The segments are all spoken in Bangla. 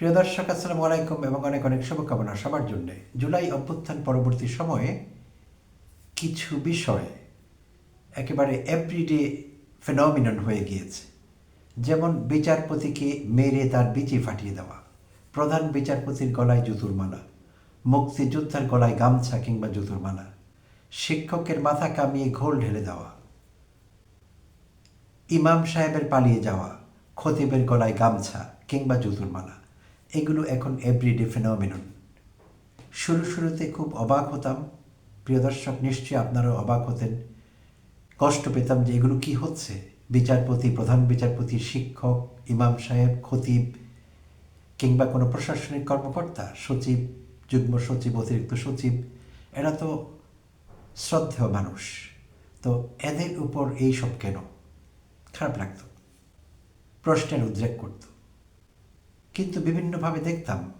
প্রিয় দর্শক, আসসালামু আলাইকুম এবং অনেক অনেক শুভকামনা সবার জন্যে। জুলাই অভ্যুত্থান পরবর্তী সময়ে কিছু বিষয় একেবারে এভরিডে ফেনমিনন হয়ে গিয়েছে। যেমন বিচারপতিকে মেরে তার বিচি ফাটিয়ে দেওয়া, প্রধান বিচারপতির গলায় জুতুর মালা, মুক্তিযোদ্ধার গলায় গামছা কিংবা জুতুর মালা, শিক্ষকের মাথা কামিয়ে ঘোল ঢেলে দেওয়া, ইমাম সাহেবের পালিয়ে যাওয়া, খতিবের গলায় গামছা কিংবা জুতুর মালা। এগুলো এখন এভরিডে ফেনোমিনন শুরু শুরুতে খুব অবাক হতাম। প্রিয় দর্শক, নিশ্চয়ই আপনারাও অবাক হতেন। কষ্ট পেতাম যে এগুলো কি হচ্ছে। বিচারপতি, প্রধান বিচারপতি, শিক্ষক, ইমাম সাহেব, খতিব কিংবা কোনো প্রশাসনিক কর্মকর্তা, সচিব, যুগ্ম সচিব, অতিরিক্ত সচিব, এরা তো শ্রদ্ধেয় মানুষ। তো এদের উপর এই সব কেন? খারাপ লাগতো। প্রশ্নের উদ্রেক করত। কিন্তু বিভিন্নভাবে দেখতাম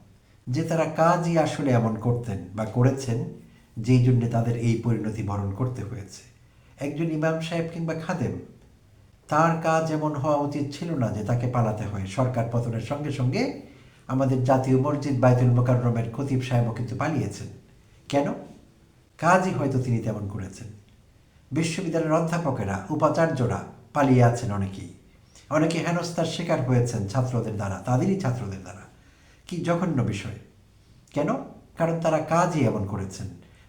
যে তারা কাজই আসলে এমন করতেন বা করেছেন যেই জন্য তাদের এই পরিণতি বরণ করতে হয়েছে। একজন ইমাম সাহেব কিংবা খাদেম, তার কাজ এমন হওয়া উচিত ছিল না যে তাকে পালাতে হয়। সরকার পতনের সঙ্গে সঙ্গে আমাদের জাতীয় মসজিদ বাইতুল মোকাররমের খতিব সাহেবও কিন্তু পালিয়েছেন। কেন? কাজই হয়তো তিনি তেমন করেছেন। বিশ্ববিদ্যালয়ের অধ্যাপকেরা, উপাচার্যরা পালিয়ে আছেন অনেকেই। অনেকে হেনস্থার শিকার হয়েছেন ছাত্রদের দ্বারা, তাদেরই ছাত্রদের দ্বারা। কি জঘন্য বিষয়। কেন? কারণ তারা কাজই এমন করেছেন।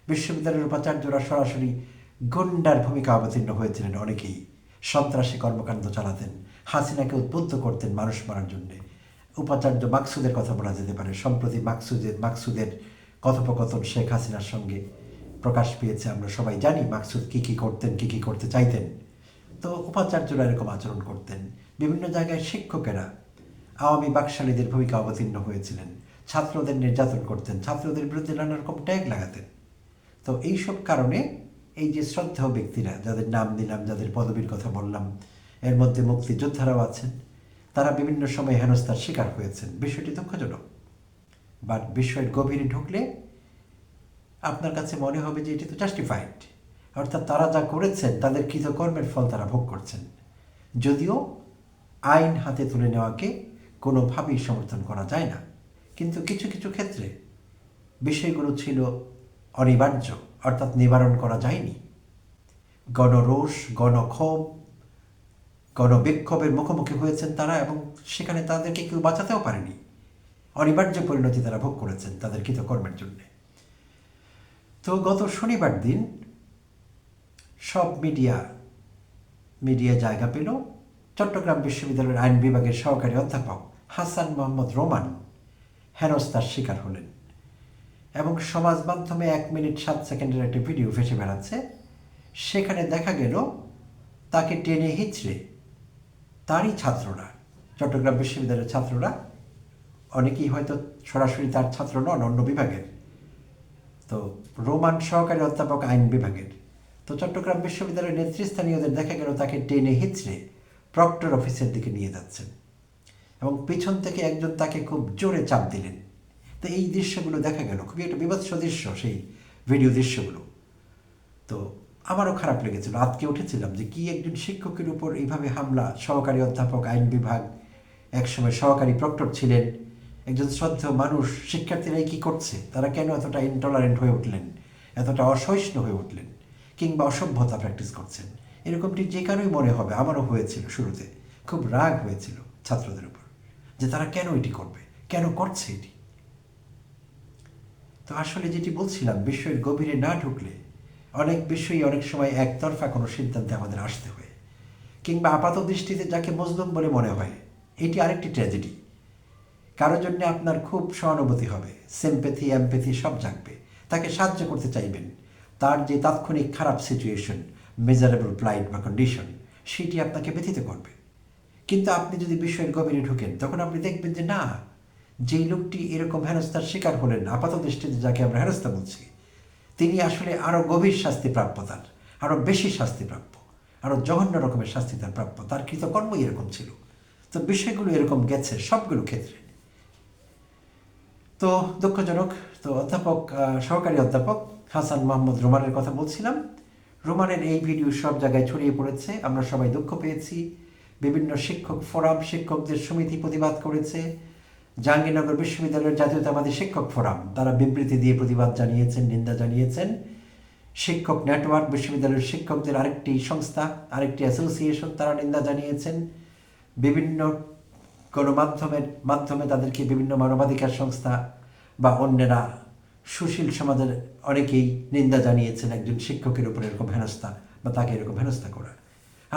বিশ্ববিদ্যালয়ের উপাচার্যরা সরাসরি গন্ডার ভূমিকা অবতীর্ণ হয়েছিলেন অনেকেই। সন্ত্রাসী কর্মকাণ্ড চালাতেন, হাসিনাকে উদ্বুদ্ধ করতেন মানুষ মারার জন্যে। উপাচার্য মাকসুদের কথা বলা যেতে পারে। সম্প্রতি মাকসুদের মাকসুদের কথোপকথন শেখ হাসিনার সঙ্গে প্রকাশ পেয়েছে। আমরা সবাই জানি মাকসুদ কী কী করতেন, কী কী করতে চাইতেন। তো উপাচার্যরা এরকম আচরণ করতেন। বিভিন্ন জায়গায় শিক্ষকেরা আওয়ামী বাকশালীদের ভূমিকা অবতীর্ণ হয়েছিলেন। ছাত্রদের নির্যাতন করতেন, ছাত্রদের বিরুদ্ধে নানা রকম ট্যাগ লাগাতেন। তো এইসব কারণে এই যে শ্রদ্ধেয় ব্যক্তিরা, যাদের নাম দিলাম, যাদের পদবীর কথা বললাম, এর মধ্যে মুক্তিযোদ্ধারাও আছেন। তারা বিভিন্ন সময় হেনস্থার শিকার হয়েছেন। বিষয়টি দুঃখজনক। বাট বিষয়ের গভীরে ঢুকলে আপনার কাছে মনে হবে যে এটি তো জাস্টিফাইড অর্থাৎ তারা যা করেছেন, তাদের কৃতকর্মের ফল তারা ভোগ করছেন। যদিও আইন হাতে তুলে নেওয়াকে কোনোভাবেই সমর্থন করা যায় না। কিন্তু কিছু কিছু ক্ষেত্রে বিষয়গুলো ছিল অনিবার্য, অর্থাৎ নিবারণ করা যায়নি। গণরোষ, গণক্ষোভ, গণবিক্ষোভের মুখোমুখি হয়েছেন তারা এবং সেখানে তাদেরকে কেউ বাঁচাতেও পারেনি। অনিবার্য পরিণতি তারা ভোগ করেছেন তাদের কৃতকর্মের জন্যে। তো গত শনিবার দিন সব মিডিয়া মিডিয়া জায়গা পেল। চট্টগ্রাম বিশ্ববিদ্যালয়ের আইন বিভাগের সহকারী অধ্যাপক হাসান মোহাম্মদ রোমান হেনস্তার শিকার হলেন এবং সমাজ মাধ্যমে এক মিনিট সাত সেকেন্ডের একটি ভিডিও ভেসে বেড়াচ্ছে। সেখানে দেখা গেল, তাকে টেনে হিচড়ে তারই ছাত্ররা, চট্টগ্রাম বিশ্ববিদ্যালয়ের ছাত্ররা, অনেকেই হয়তো সরাসরি তার ছাত্র নন, অন্য বিভাগের। তো রোমান সহকারী অধ্যাপক আইন বিভাগের। তো চট্টগ্রাম বিশ্ববিদ্যালয়ের নেতৃস্থানীয়দের দেখা গেল, তাকে টেনে হিচড়ে প্রক্টর অফিসের দিকে নিয়ে যাচ্ছেন। এবং পিছন থেকে একজন তাকে খুব জোরে চাপ দিলেন। তো এই দৃশ্যগুলো দেখা গেল। খুবই একটা বিভৎস দৃশ্য সেই ভিডিও দৃশ্যগুলো। তো আমারও খারাপ লেগেছিল। আজকে উঠেছিলাম যে কি একজন শিক্ষকের উপর এইভাবে হামলা, সহকারী অধ্যাপক, আইন বিভাগ, একসময় সহকারী প্রক্টর ছিলেন, একজন শ্রদ্ধেয় মানুষ, শিক্ষার্থীরাই কি করছে? তারা কেন এতটা ইনটলারেন্ট হয়ে উঠলেন? এতটা অসহিষ্ণু হয়ে উঠলেন? কিংবা অসভ্যতা প্র্যাকটিস করছেন? এরকমটি যে কারোই মনে হবে, আমারও হয়েছিল শুরুতে। খুব রাগ হয়েছিল ছাত্রদের উপর যে তারা কেন এটি করবে, কেন করছে এটি। তো আসলে যেটি বলছিলাম বিষয়ের গভীরে না ঢুকলে অনেক বিষয়ই অনেক সময় একতরফা কোনো সিদ্ধান্তে আমাদের আসতে হয়। কিংবা আপাত দৃষ্টিতে যাকে মজলুম বলে মনে হয়, এটি আরেকটি ট্র্যাজেডি। কারোর জন্য আপনার খুব সহানুভূতি হবে সিম্পেথি অ্যাম্পেথি সব জাগবে। তাকে সাহায্য করতে চাইবেন। তার যে তাৎক্ষণিক খারাপ সিচুয়েশন মেজারেবল প্লাইট বা কন্ডিশন সেটি আপনাকে ব্যথিত করবে। কিন্তু আপনি যদি বিষয়ের গভীরে ঢুকেন, তখন আপনি দেখবেন যে না, যেই লোকটি এরকম হেনস্থার শিকার হলেন, আপাত দৃষ্টিতে যাকে আমরা হেনস্থা বলছি, তিনি আসলে আরও গভীর শাস্তি প্রাপ্য তার আরও বেশি শাস্তি প্রাপ্য আরও জঘন্য রকমের শাস্তি তার প্রাপ্য, তার কৃতকর্মই এরকম ছিল। তো বিষয়গুলো এরকম গেছে সবগুলো ক্ষেত্রে। তো দুঃখজনক, তো অধ্যাপক সহকারী অধ্যাপক হাসান মোহাম্মদ রোমানের কথা বলছিলাম। রোমানের এই ভিডিও সব জায়গায় ছড়িয়ে পড়েছে। আমরা সবাই দুঃখ পেয়েছি। বিভিন্ন শিক্ষক ফোরাম শিক্ষকদের সমিতি প্রতিবাদ করেছে। জাহাঙ্গীরনগর বিশ্ববিদ্যালয়ের জাতীয়তাবাদী শিক্ষক ফোরাম তারা বিবৃতি দিয়ে প্রতিবাদ জানিয়েছেন, নিন্দা জানিয়েছেন। শিক্ষক নেটওয়ার্ক বিশ্ববিদ্যালয়ের শিক্ষকদের আরেকটি সংস্থা, আরেকটি অ্যাসোসিয়েশন তারা নিন্দা জানিয়েছেন। বিভিন্ন গণমাধ্যমের মাধ্যমে তাদেরকে বিভিন্ন মানবাধিকার সংস্থা বা অন্যেরা সুশীল সমাজের অনেকেই নিন্দা জানিয়েছেন একজন শিক্ষকের উপর এরকম হেনস্থা বা তাকে এরকম হেনস্থা করা।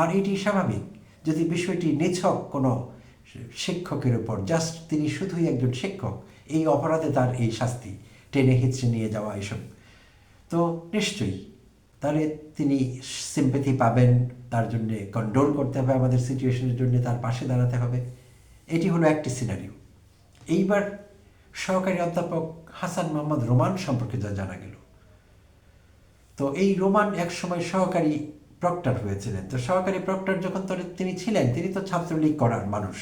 আর এটি স্বাভাবিক যদি বিষয়টি নিছক কোনো শিক্ষকের উপর, জাস্ট তিনি শুধুই একজন শিক্ষক, এই অপরাধে তার এই শাস্তি, টেনে হিচড়ে নিয়ে যাওয়া এসব। তো নিশ্চয়ই তাহলে তিনি সিম্পেথি পাবেন, তার জন্যে কন্ট্রোল করতে হবে আমাদের সিচুয়েশনের জন্য, তার পাশে দাঁড়াতে হবে। এটি হলো একটি সিনারিও এইবার সহকারী অধ্যাপক হাসান মোহাম্মদ রোমান সম্পর্কে যা জানা গেল। তো এই রোমান এক সময় সহকারী প্রক্টর হয়েছিলেন। তো সহকারী প্রক্টর যখন তিনি ছিলেন, তিনি তো ছাত্রলীগ করার মানুষ,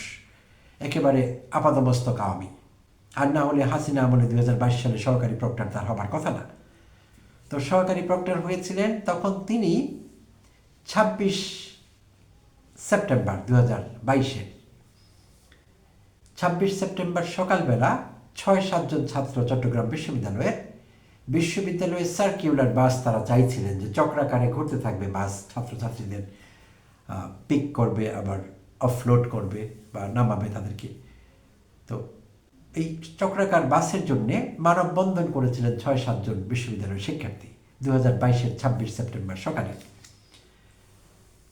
একেবারে আপাদমস্তক আওয়ামী। আর না হলে হাসিনা আমলে দু হাজার বাইশ সালে সহকারী প্রক্টর তার হবার কথা না। তো সহকারী প্রক্টর হয়েছিলেন তখন তিনি ছাব্বিশ সেপ্টেম্বর দু হাজার বাইশের ছাব্বিশ সেপ্টেম্বর সকালবেলা ছয় সাতজন ছাত্র চট্টগ্রাম বিশ্ববিদ্যালয়ের বিশ্ববিদ্যালয়ের সার্কিউলার বাস তারা চাইছিলেন যে চক্রাকারে ঘুরতে থাকবে বাস ছাত্রছাত্রীদের পিক করবে, আবার অফলোড করবে বা নামাবে তাদেরকে। তো এই চক্রাকার বাসের জন্যে মানববন্ধন করেছিলেন ছয় সাতজন বিশ্ববিদ্যালয়ের শিক্ষার্থী দু হাজার বাইশের ছাব্বিশ সেপ্টেম্বর সকালে।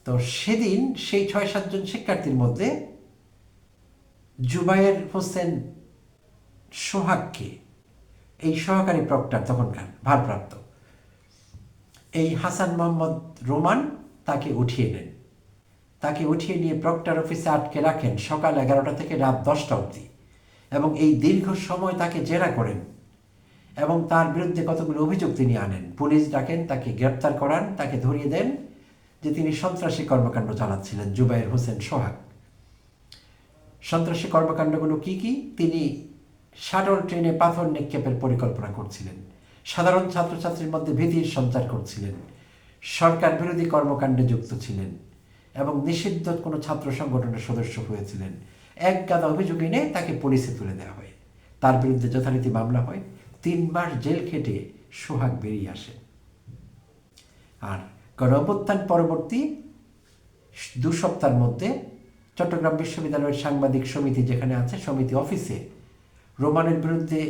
তো সেদিন সেই ছয় সাতজন শিক্ষার্থীর মধ্যে জুবায়ের হোসেন সোহাগকে, এই সহকারী প্রক্টর তখনকার ভারপ্রাপ্ত। এই হাসান মোহাম্মদ রোমান তাকে উঠিয়ে নেন। তাকে উঠিয়ে নিয়ে প্রক্টর অফিসে আটকে রাখেন সকাল এগারোটা থেকে রাত দশটা অবধি এবং এই দীর্ঘ সময় তাকে জেরা করেন এবং তার বিরুদ্ধে কতগুলো অভিযোগ তিনি আনেন। পুলিশ ডাকেন, তাকে গ্রেপ্তার করান, তাকে ধরিয়ে দেন যে তিনি সন্ত্রাসী কর্মকাণ্ড চালাচ্ছিলেন, জুবাইর হোসেন সোহাগ। সন্ত্রাসী কর্মকাণ্ডগুলো কি কি? তিনি শাটল ট্রেনে পাথর নিক্ষেপের পরিকল্পনা করছিলেন। সাধারণ ছাত্রছাত্রীর মধ্যে ভীতির সঞ্চার করছিলেন। সরকার বিরোধী কর্মকাণ্ডে যুক্ত ছিলেন এবং নিষিদ্ধ কোনো ছাত্র সংগঠনের সদস্য হয়েছিলেন। এক গাদা অভিযোগ এনে তাকে পুলিশে তুলে দেওয়া হয়। তার বিরুদ্ধে যথারীতি মামলা হয়। তিন মাস জেল খেটে সোহাগ বেরিয়ে আসে। আর গণঅভ্যুত্থান পরবর্তী দু সপ্তাহের মধ্যে চট্টগ্রাম বিশ্ববিদ্যালয়ের সাংবাদিক সমিতি যেখানে আছে, সমিতি অফিসে রোমানের বিরুদ্ধে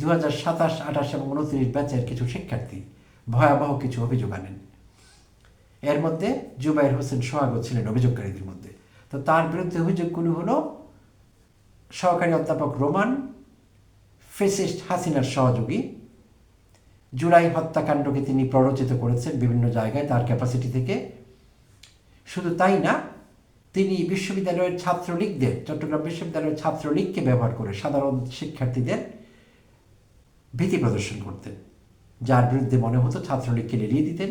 দু হাজার সাতাশ, আঠাশ এবং উনত্রিশ ব্যাচের কিছু শিক্ষার্থী ভয়াবহ কিছু অভিযোগ আনেন। এর মধ্যে জুবাইর হোসেন সোহাগও ছিলেন অভিযোগকারীদের মধ্যে। তো তার বিরুদ্ধে অভিযোগগুলো হলো? সহকারী অধ্যাপক রোমান, ফেসিস্ট হাসিনার সহযোগী, জুলাই হত্যাকাণ্ডকে তিনি প্ররোচিত করেছেন বিভিন্ন জায়গায় তার ক্যাপাসিটি থেকে। শুধু তাই না তিনি বিশ্ববিদ্যালয়ের ছাত্রলীগদের, চট্টগ্রাম বিশ্ববিদ্যালয়ের ছাত্রলীগকে ব্যবহার করে সাধারণ শিক্ষার্থীদের ভীতি প্রদর্শন করতেন। যার বিরুদ্ধে মনে হতো ছাত্রলীগকে নিড়িয়ে দিতেন।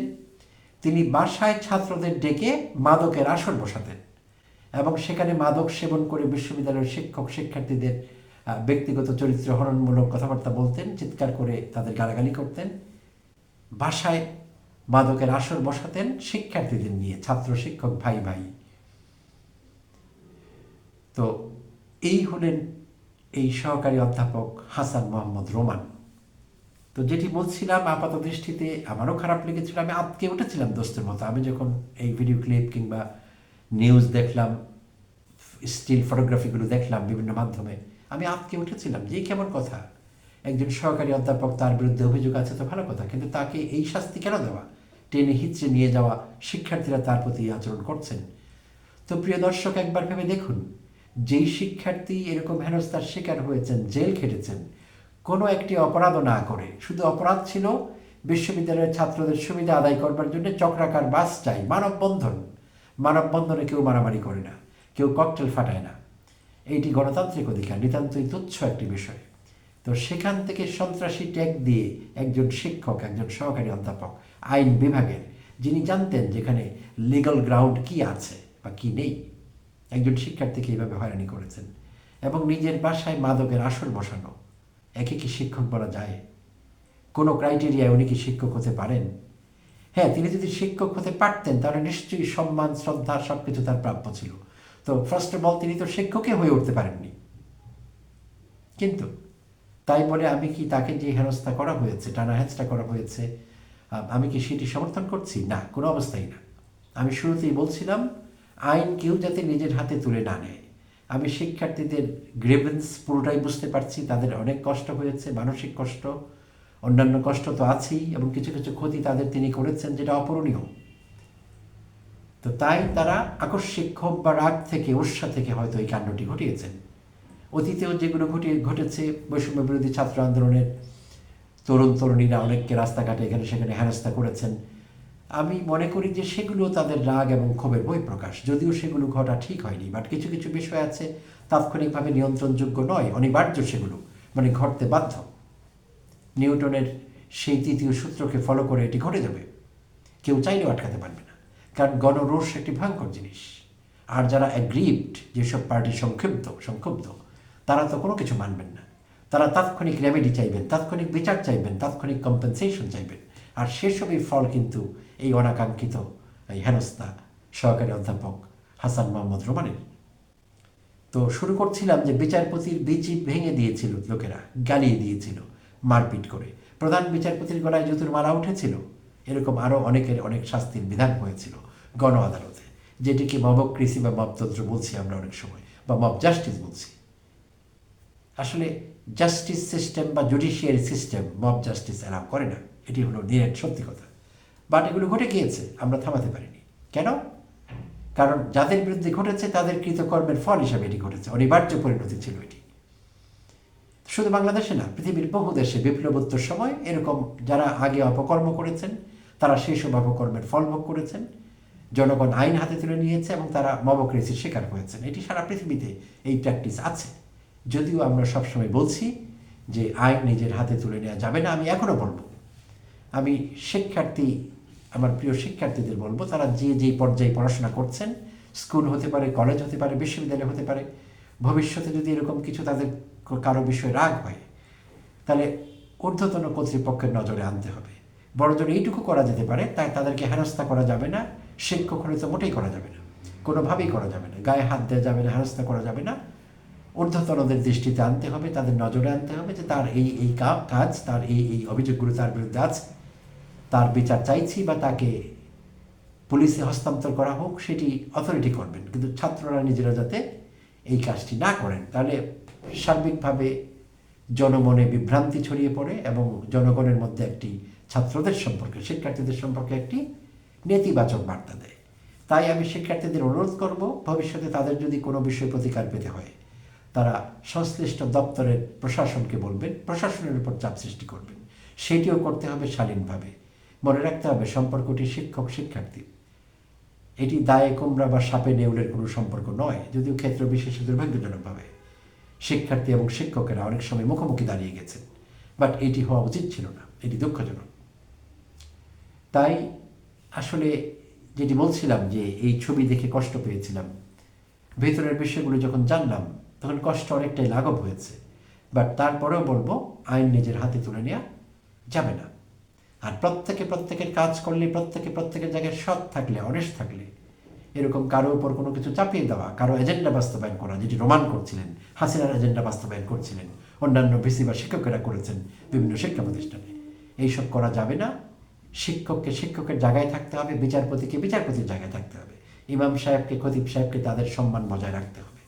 তিনি বাসায় ছাত্রদের ডেকে মাদকের আসর বসাতেন এবং সেখানে মাদক সেবন করে বিশ্ববিদ্যালয়ের শিক্ষক শিক্ষার্থীদের ব্যক্তিগত চরিত্র হরণমূলক কথাবার্তা বলতেন, চিৎকার করে তাদের গালাগালি করতেন। বাসায় মাদকের আসর বসাতেন শিক্ষার্থীদের নিয়ে, ছাত্র শিক্ষক ভাই ভাই। তো এই হলেন এই সহকারী অধ্যাপক হাসান মোহাম্মদ রোমান। তো যেটি বলছিলাম, আপাত দৃষ্টিতে আমারও খারাপ লেগেছিল। আমি আটকে উঠেছিলাম দোস্তের মতো। আমি যখন এই ভিডিও ক্লিপ কিংবা নিউজ দেখলাম স্টিল ফটোগ্রাফিগুলো দেখলাম বিভিন্ন মাধ্যমে, আমি আটকে উঠেছিলাম যে কেমন কথা? একজন সহকারী অধ্যাপক তার বিরুদ্ধে অভিযোগ আছে তো ভালো কথা, কিন্তু তাকে এই শাস্তি কেন দেওয়া? টেনে হিচড়ে নিয়ে যাওয়া শিক্ষার্থীরা তার প্রতি আচরণ করছেন। তো প্রিয় দর্শক, একবার ভেবে দেখুন যেই শিক্ষার্থী এরকম হেনস্থার শিকার হয়েছেন, জেল খেটেছেন, কোনো একটি অপরাধও না করে। শুধু অপরাধ ছিল, বিশ্ববিদ্যালয়ের ছাত্রদের সুবিধা আদায় করবার জন্য চক্রাকার বাস চাই, মানববন্ধন। মানববন্ধনে কেউ মারামারি করে না, কেউ ককটেল ফাটায় না। এইটি গণতান্ত্রিক অধিকার, নিতান্তই তুচ্ছ একটি বিষয়। তো সেখান থেকে সন্ত্রাসী ট্যাগ দিয়ে একজন শিক্ষক, একজন সহকারী অধ্যাপক, আইন বিভাগের, যিনি জানতেন যেখানে লিগাল গ্রাউন্ড কি আছে বা কি নেই একজন শিক্ষার্থীকে এইভাবে হয়রানি করেছেন এবং নিজের বাসায় মাদকের আসর বসানো। একে কি শিক্ষক বলা যায়? কোনো ক্রাইটেরিয়ায় উনি কি শিক্ষক হতে পারেন? হ্যাঁ তিনি যদি শিক্ষক হতে পারতেন, তাহলে নিশ্চয়ই সম্মান, শ্রদ্ধা সব কিছু তার প্রাপ্য ছিল। তো ফার্স্ট অফ অল তিনি তো শিক্ষকই হয়ে উঠতে পারেননি। কিন্তু তাই বলে আমি কি তাকে যে হেনস্থা করা হয়েছে টানা হেঁচড়া করা হয়েছে আমি কি সেটি সমর্থন করছি? না, কোনো অবস্থায় না। আমি শুরুতেই বলছিলাম আইন কেউ যাতে নিজের হাতে তুলে না নেয়। আমি শিক্ষার্থীদের গ্রেভেন্স পুরোটাই বুঝতে পারছি, তাদের অনেক কষ্ট হয়েছে, মানসিক কষ্ট, অন্যান্য কষ্ট তো আছেই, এবং কিছু কিছু ক্ষতি তাদের তিনি করেছেন যেটা অপূরণীয়। তো তাই তারা আকস্মিক ক্ষোভ বা রাগ থেকে, উৎসা থেকে হয়তো এই কাণ্ডটি ঘটিয়েছেন। অতীতেও যেগুলো ঘটিয়ে ঘটেছে, বৈষম্য বিরোধী ছাত্র আন্দোলনের তরুণ তরুণীরা অনেককে রাস্তাঘাটে এখানে সেখানে হেনস্থা করেছেন। আমি মনে করি যে সেগুলো তাদের রাগ এবং ক্ষোভের বহিঃপ্রকাশ। যদিও সেগুলো ঘটা ঠিক হয়নি বাট কিছু কিছু বিষয় আছে তাৎক্ষণিকভাবে নিয়ন্ত্রণযোগ্য নয়, অনিবার্য সেগুলো মানে ঘটতে বাধ্য। নিউটনের সেই তৃতীয় সূত্রকে ফলো করে এটি ঘটে যাবে। কেউ চাইলেও আটকাতে পারবে না, কারণ গণরোষ একটি ভয়ঙ্কর জিনিস। আর যারা অ্যাগ্রিভড যেসব পার্টি সংক্ষিপ্ত, সংক্ষুব্ধ, তারা তো কোনো কিছু মানবেন না। তারা তাৎক্ষণিক রেমেডি চাইবেন, তাৎক্ষণিক বিচার চাইবেন, তাৎক্ষণিক কম্পেনসেশন চাইবেন। আর সেসবই ফল কিন্তু এই অনাকাঙ্ক্ষিত এই হেনস্থা সহকারী অধ্যাপক হাসান মোহাম্মদ রোমানের। তো শুরু করছিলাম যে বিচারপতির বিচি ভেঙে দিয়েছিল লোকেরা, গালিয়ে দিয়েছিল, মারপিট করে। প্রধান বিচারপতির গলায় জুতুর মারা উঠেছিল। এরকম আরও অনেকের অনেক শাস্তির বিধান হয়েছিল গণ আদালতে যেটিকে মবক্রেসি বা মবতন্ত্র বলছি আমরা অনেক সময়, বা মব জাস্টিস বলছি। আসলে জাস্টিস সিস্টেম বা judiciary system mob justice allow করে না। এটি হলো নিরেট সত্যি কথা। বাট এগুলো ঘটে গিয়েছে, আমরা থামাতে পারিনি। কেন? কারণ যাদের বিরুদ্ধে ঘটেছে, তাদের কৃতকর্মের ফল হিসাবে এটি ঘটেছে। অনিবার্য পরিণতি ছিল এটি। শুধু বাংলাদেশে না, পৃথিবীর বহু দেশে বিপ্লবোত্তর সময় এরকম যারা আগে অপকর্ম করেছেন, তারা সেই সব অপকর্মের ফল ভোগ করেছেন, জনগণ আইন হাতে তুলে নিয়েছে এবং তারা মবক্রেসির শিকার হয়েছেন। এটি সারা পৃথিবীতে এই প্র্যাকটিস আছে। যদিও আমরা সবসময় বলছি যে আইন নিজের হাতে তুলে নেওয়া যাবে না, আমি এখনও বলব। আমি শিক্ষার্থী, আমার প্রিয় শিক্ষার্থীদের বলব, তারা যে যে পর্যায়ে পড়াশোনা করছেন, স্কুল হতে পারে, কলেজ হতে পারে, বিশ্ববিদ্যালয় হতে পারে, ভবিষ্যতে যদি এরকম কিছু তাদের কারও বিষয়ে রাগ হয়, তাহলে ঊর্ধ্বতন কর্তৃপক্ষের নজরে আনতে হবে। বড়জোর এইটুকু করা যেতে পারে তাই তাদেরকে হেনস্থা করা যাবে না, শিক্ষক হলে তো মোটেই করা যাবে না, কোনোভাবেই করা যাবে না, গায়ে হাত দেওয়া যাবে না, হেনস্থা করা যাবে না। ঊর্ধ্বতনদের দৃষ্টিতে আনতে হবে, তাদের নজরে আনতে হবে যে তার এই এই কাজ, তার এই এই অভিযোগগুলো তার বিরুদ্ধে আছে। তার বিচার চাইছি বা তাকে পুলিশে হস্তান্তর করা হোক, সেটি অথরিটি করবেন। কিন্তু ছাত্ররা নিজেরা যাতে এই কাজটি না করেন, তাহলে সার্বিকভাবে জনমনে বিভ্রান্তি ছড়িয়ে পড়ে এবং জনগণের মধ্যে একটি ছাত্রদের সম্পর্কে, শিক্ষার্থীদের সম্পর্কে একটি নেতিবাচক বার্তা দেয়। তাই আমি শিক্ষার্থীদের অনুরোধ করব, ভবিষ্যতে তাদের যদি কোনো বিষয়ে প্রতিকার পেতে হয়, তারা সংশ্লিষ্ট দপ্তরের প্রশাসনকে বলবেন, প্রশাসনের উপর চাপ সৃষ্টি করবেন। সেটিও করতে হবে শালীনভাবে। মনে রাখতে হবে, সম্পর্কটি শিক্ষক, শিক্ষার্থী। এটি দায়ে কোমরা বা সাপে নেউলের কোনো সম্পর্ক নয়, যদিও ক্ষেত্র বিশেষে দুর্ভাগ্যজনকভাবে। শিক্ষার্থী এবং শিক্ষকেরা অনেক সময় মুখোমুখি দাঁড়িয়ে গেছেন, বাট এটি হওয়া উচিত ছিল না, এটি দুঃখজনক। তাই আসলে যেটি বলছিলাম যে এই ছবি দেখে কষ্ট পেয়েছিলাম, ভেতরের বিষয়গুলো যখন জানলাম, তখন কষ্ট অনেকটাই লাঘব হয়েছে, বাট তারপরেও বলব, আইন নিজের হাতে তুলে নেওয়া যাবে না। আর প্রত্যেকে প্রত্যেকের কাজ করলে, প্রত্যেকে প্রত্যেকের জায়গায় সৎ থাকলে অনেস্ট থাকলে, এরকম কারও উপর কোনো কিছু চাপিয়ে দেওয়া, কারও এজেন্ডা বাস্তবায়ন করা যেটি রোমান করছিলেন, হাসিনার এজেন্ডা বাস্তবায়ন করছিলেন, অন্যান্য ভিসি বা শিক্ষকেরা করেছেন বিভিন্ন শিক্ষা প্রতিষ্ঠানে। এইসব করা যাবে না। শিক্ষককে শিক্ষকের জায়গায় থাকতে হবে, বিচারপতিকে বিচারপতির জায়গায় থাকতে হবে। ইমাম সাহেবকে, খতিব সাহেবকে তাদের সম্মান বজায় রাখতে হবে।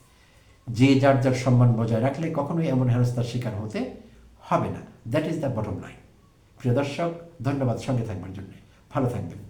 যে যার যার সম্মান বজায় রাখলে কখনোই এমন হেনস্থার শিকার হতে হবে না। That is the bottom line প্রিয় দর্শক ধন্যবাদ। সঙ্গে থাকবার জন্য ভালো থাকবেন।